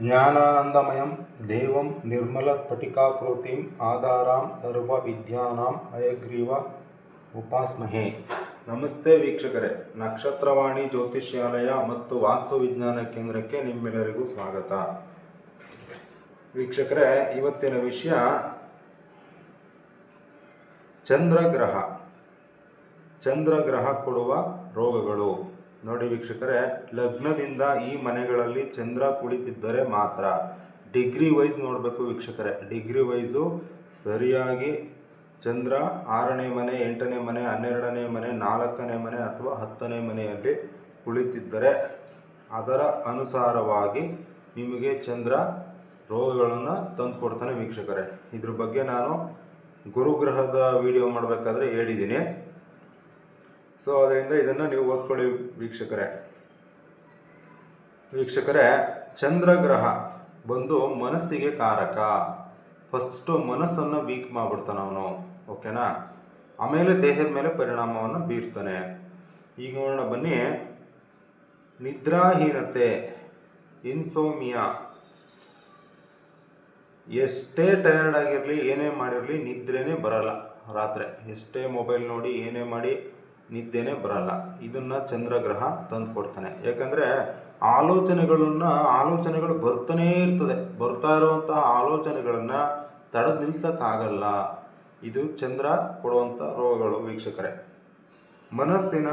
ಜ್ಞಾನಾನಂದಮಯಂ ದೇವಂ ನಿರ್ಮಲಸ್ಫಟಿಕಾಕೃತಿಂ ಆಧಾರಾಂ ಸರ್ವವಿದ್ಯಾನಾಂ ಅಯಗ್ರೀವ ಉಪಾಸ್ಮಹೇ ನಮಸ್ತೆ ವೀಕ್ಷಕರೇ ನಕ್ಷತ್ರವಾಣಿ ಜ್ಯೋತಿಷ್ಯಾಲಯ ಮತ್ತು ವಾಸ್ತು ವಿಜ್ಞಾನ ಕೇಂದ್ರಕ್ಕೆ ನಿಮ್ಮೆಲ್ಲರಿಗೂ ಸ್ವಾಗತ. ವೀಕ್ಷಕರೇ, ಇವತ್ತಿನ ವಿಷಯ ಚಂದ್ರಗ್ರಹ. ಚಂದ್ರಗ್ರಹ ಕೊಡುವ ರೋಗಗಳು. ನೋಡಿ ವೀಕ್ಷಕರೇ, ಲಗ್ನದಿಂದ ಈ ಮನೆಗಳಲ್ಲಿ ಚಂದ್ರ ಕುಳಿತಿದ್ದರೆ ಮಾತ್ರ. ಡಿಗ್ರಿ ವೈಸ್ ನೋಡಬೇಕು ವೀಕ್ಷಕರೇ. ಡಿಗ್ರಿ ವೈಸು ಸರಿಯಾಗಿ ಚಂದ್ರ ಆರನೇ ಮನೆ, ಎಂಟನೇ ಮನೆ, ಹನ್ನೆರಡನೇ ಮನೆ, ನಾಲ್ಕನೇ ಮನೆ ಅಥವಾ ಹತ್ತನೇ ಮನೆಯಲ್ಲಿ ಕುಳಿತಿದ್ದರೆ ಅದರ ಅನುಸಾರವಾಗಿ ನಿಮಗೆ ಚಂದ್ರ ರೋಗಗಳನ್ನು ತಂದು ಕೊಡ್ತಾನೆ ವೀಕ್ಷಕರೇ. ಇದ್ರ ಬಗ್ಗೆ ನಾನು ಗುರುಗ್ರಹದ ವಿಡಿಯೋ ಮಾಡಬೇಕಾದ್ರೆ ಹೇಳಿದ್ದೀನಿ. ಸೊ ಅದರಿಂದ ಇದನ್ನು ನೀವು ಓದ್ಕೊಳ್ಳಿ ವೀಕ್ಷಕರೇ. ವೀಕ್ಷಕರೇ, ಚಂದ್ರಗ್ರಹ ಬಂದು ಮನಸ್ಸಿಗೆ ಕಾರಕ. ಫಸ್ಟು ಮನಸ್ಸನ್ನು ವೀಕ್ ಮಾಡಿಬಿಡ್ತಾನೆ ಅವನು ಓಕೆನಾ ಆಮೇಲೆ ದೇಹದ ಮೇಲೆ ಪರಿಣಾಮವನ್ನು ಬೀರ್ತಾನೆ. ಈಗ ನೋಡೋಣ ಬನ್ನಿ. ನಿದ್ರಾಹೀನತೆ ಇನ್ಸೋಮಿಯಾ ಎಷ್ಟೇ ಟಯರ್ಡ್ ಆಗಿರಲಿ, ಏನೇ ಮಾಡಿರಲಿ, ನಿದ್ರೆನೇ ಬರಲ್ಲ ರಾತ್ರಿ. ಎಷ್ಟೇ ಮೊಬೈಲ್ ನೋಡಿ, ಏನೇ ಮಾಡಿ ನಿದ್ದೆನೇ ಬರಲ್ಲ. ಇದನ್ನು ಚಂದ್ರಗ್ರಹ ತಂದು ಕೊಡ್ತಾನೆ. ಯಾಕಂದರೆ ಆಲೋಚನೆಗಳನ್ನು, ಆಲೋಚನೆಗಳು ಬರ್ತಾನೇ ಇರ್ತದೆ. ಬರ್ತಾ ಇರುವಂತಹ ಆಲೋಚನೆಗಳನ್ನು ತಡೆದು ನಿಲ್ಸೋಕ್ಕಾಗಲ್ಲ. ಇದು ಚಂದ್ರ ಕೊಡುವಂಥ ರೋಗಗಳು ವೀಕ್ಷಕರೇ. ಮನಸ್ಸಿನ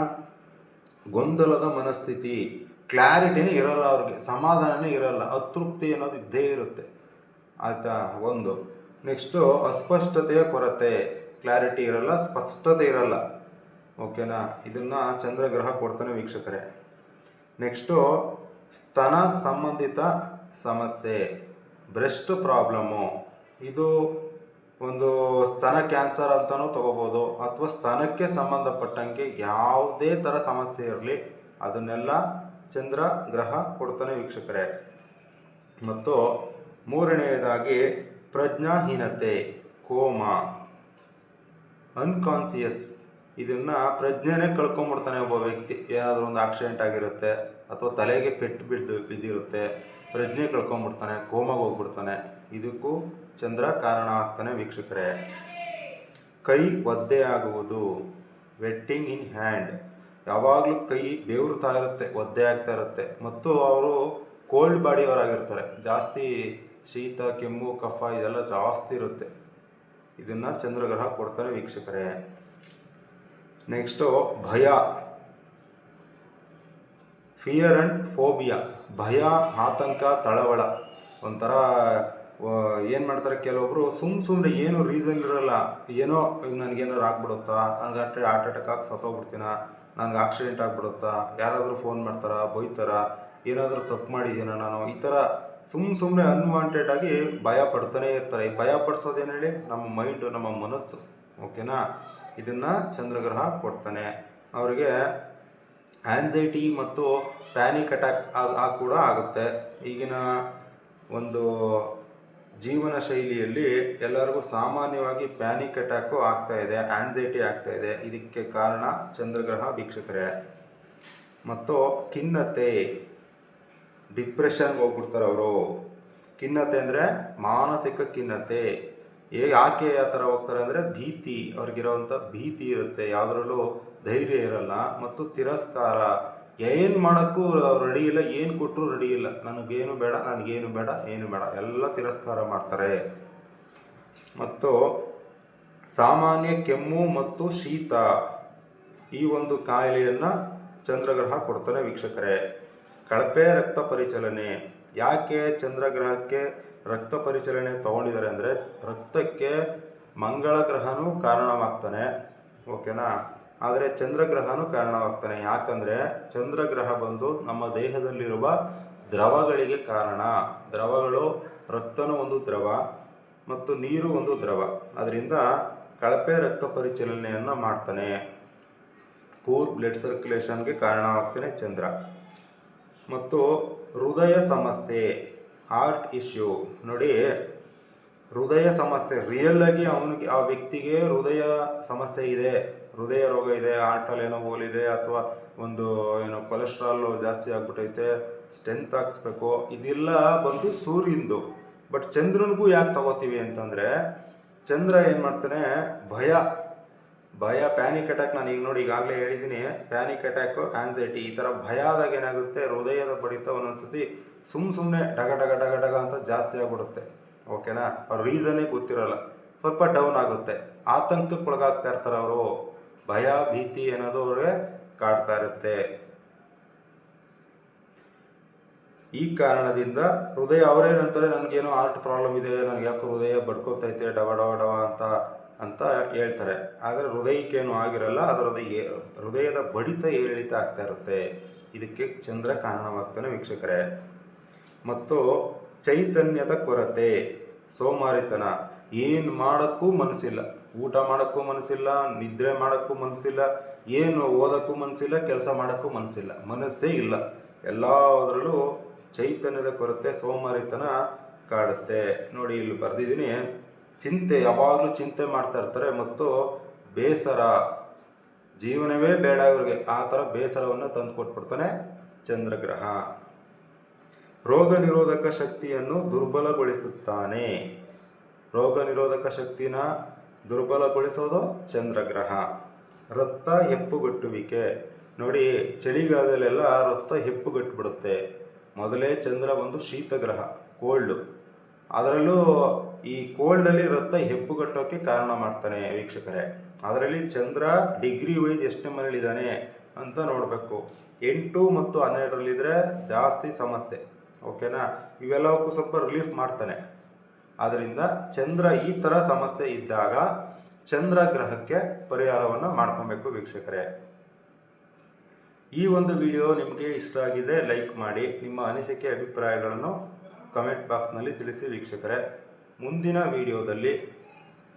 ಗೊಂದಲದ ಮನಸ್ಥಿತಿ, ಕ್ಲಾರಿಟಿನೇ ಇರಲ್ಲ ಅವ್ರಿಗೆ, ಸಮಾಧಾನನೇ ಇರಲ್ಲ, ಅತೃಪ್ತಿ ಅನ್ನೋದು ಇದ್ದೇ ಇರುತ್ತೆ. ಆಯಿತಾ? ಒಂದು. ನೆಕ್ಸ್ಟು ಅಸ್ಪಷ್ಟತೆಯ ಕೊರತೆ. ಕ್ಲಾರಿಟಿ ಇರಲ್ಲ, ಸ್ಪಷ್ಟತೆ ಇರಲ್ಲ. ಓಕೆನಾ? ಇದನ್ನು ಚಂದ್ರಗ್ರಹ ಕೊಡ್ತಾನೆ ವೀಕ್ಷಕರೇ. ನೆಕ್ಸ್ಟು ಸ್ತನ ಸಂಬಂಧಿತ ಸಮಸ್ಯೆ ಬ್ರೆಸ್ಟ್ ಪ್ರಾಬ್ಲಮ್ಮು ಇದು ಒಂದು ಸ್ತನ ಕ್ಯಾನ್ಸರ್ ಅಂತಲೂ ತಗೋಬೋದು, ಅಥವಾ ಸ್ತನಕ್ಕೆ ಸಂಬಂಧಪಟ್ಟಂಗೆ ಯಾವುದೇ ಥರ ಸಮಸ್ಯೆ ಇರಲಿ, ಅದನ್ನೆಲ್ಲ ಚಂದ್ರ ಗ್ರಹ ಕೊಡ್ತಾನೆ ವೀಕ್ಷಕರೇ. ಮತ್ತು ಮೂರನೆಯದಾಗಿ ಪ್ರಜ್ಞಾಹೀನತೆ, ಕೋಮ ಅನ್ಕಾನ್ಸಿಯಸ್ ಇದನ್ನು ಪ್ರಜ್ಞೆನೇ ಕಳ್ಕೊಂಬಿಡ್ತಾನೆ ಒಬ್ಬ ವ್ಯಕ್ತಿ. ಏನಾದರೂ ಒಂದು ಆಕ್ಸಿಡೆಂಟ್ ಆಗಿರುತ್ತೆ ಅಥವಾ ತಲೆಗೆ ಪೆಟ್ಟು ಬಿದ್ದು ಬಿದ್ದಿರುತ್ತೆ, ಪ್ರಜ್ಞೆ ಕಳ್ಕೊಂಬಿಡ್ತಾನೆ, ಕೋಮಾಗ ಹೋಗ್ಬಿಡ್ತಾನೆ. ಇದಕ್ಕೂ ಚಂದ್ರ ಕಾರಣ ಆಗ್ತಾನೆ ವೀಕ್ಷಕರೇ. ಕೈ ಒದ್ದೆ ಆಗುವುದು ವೆಟ್ಟಿಂಗ್ ಇನ್ ಹ್ಯಾಂಡ್ ಯಾವಾಗಲೂ ಕೈ ಬೆವರುತ್ತಾ ಇರುತ್ತೆ, ಒದ್ದೆ ಆಗ್ತಾ ಇರುತ್ತೆ. ಮತ್ತು ಅವರು ಕೋಲ್ಡ್ ಬಾಡಿಯವರಾಗಿರ್ತಾರೆ ಜಾಸ್ತಿ ಶೀತ, ಕೆಮ್ಮು, ಕಫ ಇದೆಲ್ಲ ಜಾಸ್ತಿ ಇರುತ್ತೆ. ಇದನ್ನು ಚಂದ್ರಗ್ರಹ ಕೊಡ್ತಾನೆ ವೀಕ್ಷಕರೇ. ನೆಕ್ಸ್ಟು ಭಯ. ಫಿಯರ್ ಆ್ಯಂಡ್ ಫೋಬಿಯಾ ಭಯ, ಆತಂಕ, ತಳವಳ. ಒಂಥರ ಏನು ಮಾಡ್ತಾರೆ ಕೆಲವೊಬ್ಬರು ಸುಮ್ಮ ಸುಮ್ಮನೆ ಏನು ರೀಸನ್ ಇರಲ್ಲ. ಏನೋ ನನಗೇನಾರು ಆಗ್ಬಿಡುತ್ತಾ? ನನಗೆ ಹಾರ್ಟ್ ಅಟ್ಯಾಕ್ ಆಗಿ ಸತ್ತೋಗ್ಬಿಡ್ತೀನ? ನನಗೆ ಆಕ್ಸಿಡೆಂಟ್ ಆಗಿಬಿಡುತ್ತಾ? ಯಾರಾದರೂ ಫೋನ್ ಮಾಡ್ತಾರಾ? ಬೈತಾರ? ಏನಾದರೂ ತಪ್ಪು ಮಾಡಿದ್ದೀನ ನಾನು? ಈ ಥರ ಸುಮ್ಮ ಸುಮ್ಮನೆ ಅನ್ವಾಂಟೆಡ್ ಆಗಿ ಭಯ ಪಡ್ತಾನೆ ಇರ್ತಾರೆ. ಈ ಭಯ ಪಡಿಸೋದೇನು ಹೇಳಿ? ನಮ್ಮ ಮೈಂಡು ನಮ್ಮ ಮನಸ್ಸು. ಓಕೆನಾ ಇದನ್ನು ಚಂದ್ರಗ್ರಹ ಕೊಡ್ತಾನೆ. ಅವರಿಗೆ ಆ್ಯನ್ಸೈಟಿ ಮತ್ತು ಪ್ಯಾನಿಕ್ ಅಟ್ಯಾಕ್ ಆ ಕೂಡ ಆಗುತ್ತೆ. ಈಗಿನ ಒಂದು ಜೀವನ ಶೈಲಿಯಲ್ಲಿ ಎಲ್ಲರಿಗೂ ಸಾಮಾನ್ಯವಾಗಿ ಪ್ಯಾನಿಕ್ ಅಟ್ಯಾಕು ಆಗ್ತಾ ಇದೆ ಆ್ಯನ್ಸೈಟಿ ಆಗ್ತಾ ಇದೆ. ಇದಕ್ಕೆ ಕಾರಣ ಚಂದ್ರಗ್ರಹ ವೀಕ್ಷಕರೇ. ಮತ್ತು ಖಿನ್ನತೆ ಡಿಪ್ರೆಷನ್ಗೆ ಹೋಗ್ಬಿಡ್ತಾರೆ ಅವರು. ಖಿನ್ನತೆ ಅಂದರೆ ಮಾನಸಿಕ ಖಿನ್ನತೆ. ಯಾಕೆ ಆ ಥರ ಹೋಗ್ತಾರೆ ಅಂದರೆ ಭೀತಿ ಅವ್ರಿಗಿರೋವಂಥ ಭೀತಿ ಇರುತ್ತೆ, ಯಾವುದ್ರಲ್ಲೂ ಧೈರ್ಯ ಇರಲ್ಲ ಮತ್ತು ತಿರಸ್ಕಾರ. ಏನು ಮಾಡೋಕ್ಕೂ ರೆಡಿ ಇಲ್ಲ, ಏನು ಕೊಟ್ಟರು ರೆಡಿ ಇಲ್ಲ. ನನಗೇನು ಬೇಡ ನನಗೇನು ಬೇಡ, ಏನು ಬೇಡ. ಎಲ್ಲ ತಿರಸ್ಕಾರ ಮಾಡ್ತಾರೆ. ಮತ್ತು ಸಾಮಾನ್ಯ ಕೆಮ್ಮು ಮತ್ತು ಶೀತ ಈ ಒಂದು ಕಾಯಿಲೆಯನ್ನು ಚಂದ್ರಗ್ರಹ ಕೊಡ್ತಾನೆ ವೀಕ್ಷಕರೇ. ಕಳಪೆ ರಕ್ತ ಪರಿಚಲನೆ. ಯಾಕೆ ಚಂದ್ರಗ್ರಹಕ್ಕೆ ರಕ್ತ ಪರಿಚಲನೆ ತಗೊಂಡಿದ್ದಾರೆ ಅಂದರೆ ರಕ್ತಕ್ಕೆ ಮಂಗಳ ಗ್ರಹನೂ ಕಾರಣವಾಗ್ತಾನೆ. ಓಕೆನಾ? ಆದರೆ ಚಂದ್ರಗ್ರಹನೂ ಕಾರಣವಾಗ್ತಾನೆ. ಯಾಕಂದರೆ ಚಂದ್ರಗ್ರಹ ಬಂದು ನಮ್ಮ ದೇಹದಲ್ಲಿರುವ ದ್ರವಗಳಿಗೆ ಕಾರಣ. ದ್ರವಗಳು ರಕ್ತನೂ ಒಂದು ದ್ರವ ಮತ್ತು ನೀರು ಒಂದು ದ್ರವ. ಅದರಿಂದ ಕಳಪೆ ರಕ್ತ ಪರಿಚಲನೆಯನ್ನು ಮಾಡ್ತಾನೆ. ಪೂರ್ ಬ್ಲಡ್ ಸರ್ಕ್ಯುಲೇಷನ್ಗೆ ಕಾರಣವಾಗ್ತಾನೆ ಚಂದ್ರ. ಮತ್ತು ಹೃದಯ ಸಮಸ್ಯೆ. ಹಾರ್ಟ್ ಇಶ್ಯೂ ನೋಡಿ, ಹೃದಯ ಸಮಸ್ಯೆ. ರಿಯಲ್ ಆಗಿ ಅವನಿಗೆ, ಆ ವ್ಯಕ್ತಿಗೆ ಹೃದಯ ಸಮಸ್ಯೆ ಇದೆ. ಹೃದಯ ರೋಗ ಇದೆ ಹಾರ್ಟಲ್ಲಿ ಏನೋ ಹೋಲಿದೆ ಅಥವಾ ಒಂದು, ಏನೋ ಕೊಲೆಸ್ಟ್ರಾಲ್ ಜಾಸ್ತಿ ಆಗ್ಬಿಟ್ಟೈತೆ ಸ್ಟ್ರೆಂತ್ ಹಾಕ್ಸ್ಬೇಕು. ಇದೆಲ್ಲ ಬಂದು ಸೂರ್ಯಂದು. ಬಟ್ ಚಂದ್ರನಿಗೂ ಯಾಕೆ ತಗೋತೀವಿ ಅಂತಂದರೆ, ಚಂದ್ರ ಏನು ಮಾಡ್ತಾನೆ? ಭಯ. ಭಯ ಪ್ಯಾನಿಕ್ ಅಟ್ಯಾಕ್ ನಾನು ಈಗ ನೋಡಿ, ಈಗಾಗಲೇ ಹೇಳಿದ್ದೀನಿ ಪ್ಯಾನಿಕ್ ಅಟ್ಯಾಕು ಆ್ಯಂಗ್ಸೈಟಿ ಈ ಥರ ಭಯ ಆದಾಗ ಏನಾಗುತ್ತೆ? ಹೃದಯದ ಬಡಿತ ಒಂದೊಂದ್ಸತಿ ಸುಮ್ಮ ಸುಮ್ಮನೆ ಡಗ ಡಗ ಡಗ ಡಗ ಅಂತ ಜಾಸ್ತಿ ಆಗಿಬಿಡುತ್ತೆ. ಓಕೆನಾ? ಅವ್ರ ರೀಸನ್ನೇ ಗೊತ್ತಿರಲ್ಲ. ಸ್ವಲ್ಪ ಡೌನ್ ಆಗುತ್ತೆ. ಆತಂಕಕ್ಕೆ ಒಳಗಾಗ್ತಾ ಇರ್ತಾರೆ ಅವರು. ಭಯ, ಭೀತಿ ಅನ್ನೋದು ಅವ್ರಿಗೆ ಕಾಡ್ತಾ ಇರುತ್ತೆ. ಈ ಕಾರಣದಿಂದ ಹೃದಯ ಅವರೇನಂತಾರೆ ನನಗೇನು ಹಾರ್ಟ್ ಪ್ರಾಬ್ಲಮ್ ಇದೆ, ನನಗೆ ಯಾಕೋ ಹೃದಯ ಬಡ್ಕೋತೈತೆ ಡವ ಡವ ಡವ ಅಂತ ಅಂತ ಹೇಳ್ತಾರೆ. ಆದರೆ ಹೃದಯಕ್ಕೇನು ಆಗಿರಲ್ಲ, ಅದರ ಹೃದಯದ ಬಡಿತ ಏರಿಳಿತ ಆಗ್ತಾ ಇರುತ್ತೆ. ಇದಕ್ಕೆ ಚಂದ್ರ ಕಾರಣವಾಗ್ತಾನೆ ವೀಕ್ಷಕರೇ. ಮತ್ತು ಚೈತನ್ಯದ ಕೊರತೆ, ಸೋಮಾರಿತನ. ಏನು ಮಾಡೋಕ್ಕೂ ಮನಸ್ಸಿಲ್ಲ. ಊಟ ಮಾಡೋಕ್ಕೂ ಮನಸ್ಸಿಲ್ಲ, ನಿದ್ರೆ ಮಾಡೋಕ್ಕೂ ಮನಸ್ಸಿಲ್ಲ, ಏನು ಓದೋಕ್ಕೂ ಮನಸ್ಸಿಲ್ಲ, ಕೆಲಸ ಮಾಡೋಕ್ಕೂ ಮನಸ್ಸಿಲ್ಲ. ಮನಸ್ಸೇ ಇಲ್ಲ. ಎಲ್ಲದರಲ್ಲೂ ಚೈತನ್ಯದ ಕೊರತೆ, ಸೋಮಾರಿತನ ಕಾಡುತ್ತೆ. ನೋಡಿ, ಇಲ್ಲಿ ಬರೆದಿದ್ದೀನಿ. ಚಿಂತೆ, ಯಾವಾಗಲೂ ಚಿಂತೆ ಮಾಡ್ತಾ ಇರ್ತಾರೆ ಮತ್ತು ಬೇಸರ. ಜೀವನವೇ ಬೇಡ ಇವ್ರಿಗೆ. ಆ ಥರ ಬೇಸರವನ್ನು ತಂದು ಕೊಟ್ಬಿಡ್ತಾನೆ ಚಂದ್ರಗ್ರಹ. ರೋಗ ನಿರೋಧಕ ಶಕ್ತಿಯನ್ನು ದುರ್ಬಲಗೊಳಿಸುತ್ತಾನೆ. ರೋಗ ನಿರೋಧಕ ಶಕ್ತಿನ ದುರ್ಬಲಗೊಳಿಸೋದು ಚಂದ್ರಗ್ರಹ. ರಕ್ತ ಹೆಪ್ಪುಗಟ್ಟುವಿಕೆ. ನೋಡಿ, ಚಳಿಗಾಲದಲ್ಲೆಲ್ಲ ರಕ್ತ ಹೆಪ್ಪುಗಟ್ಟಿಬಿಡುತ್ತೆ. ಮೊದಲೇ ಚಂದ್ರ ಒಂದು ಶೀತಗ್ರಹ, ಕೋಲ್ಡು. ಅದರಲ್ಲೂ ಈ ಕೋಲ್ಡಲ್ಲಿ ರಕ್ತ ಹೆಪ್ಪುಗಟ್ಟೋಕ್ಕೆ ಕಾರಣ ಮಾಡ್ತಾನೆ ವೀಕ್ಷಕರೇ. ಅದರಲ್ಲಿ ಚಂದ್ರ ಡಿಗ್ರಿ ವೈಸ್ ಎಷ್ಟು ಮನೇಲಿದ್ದಾನೆ ಅಂತ ನೋಡಬೇಕು. ಎಂಟು ಮತ್ತು ಹನ್ನೆರಡರಲ್ಲಿದ್ದರೆ ಜಾಸ್ತಿ ಸಮಸ್ಯೆ. ಓಕೆನಾ? ಇವೆಲ್ಲವಕ್ಕೂ ಸ್ವಲ್ಪ ರಿಲೀಫ್ ಮಾಡ್ತಾನೆ. ಆದ್ದರಿಂದ ಚಂದ್ರ ಈ ಥರ ಸಮಸ್ಯೆ ಇದ್ದಾಗ ಚಂದ್ರ ಗ್ರಹಕ್ಕೆ ಪರಿಹಾರವನ್ನು ಮಾಡ್ಕೊಬೇಕು ವೀಕ್ಷಕರೇ. ಈ ಒಂದು ವಿಡಿಯೋ ನಿಮಗೆ ಇಷ್ಟ ಆಗಿದೆ ಲೈಕ್ ಮಾಡಿ, ನಿಮ್ಮ ಅನಿಸಿಕೆ ಅಭಿಪ್ರಾಯಗಳನ್ನು ಕಮೆಂಟ್ ಬಾಕ್ಸ್ನಲ್ಲಿ ತಿಳಿಸಿ ವೀಕ್ಷಕರೇ. ಮುಂದಿನ ವಿಡಿಯೋದಲ್ಲಿ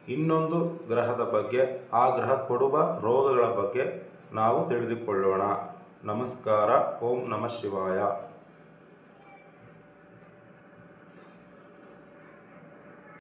ಇನ್ನೊಂದು ಗ್ರಹದ ಬಗ್ಗೆ, ಆ ಗ್ರಹ ಕೊಡುವ ರೋಗಗಳ ಬಗ್ಗೆ ನಾವು ತಿಳಿದುಕೊಳ್ಳೋಣ. ನಮಸ್ಕಾರ, ಓಂ ನಮಃ ಶಿವಾಯ.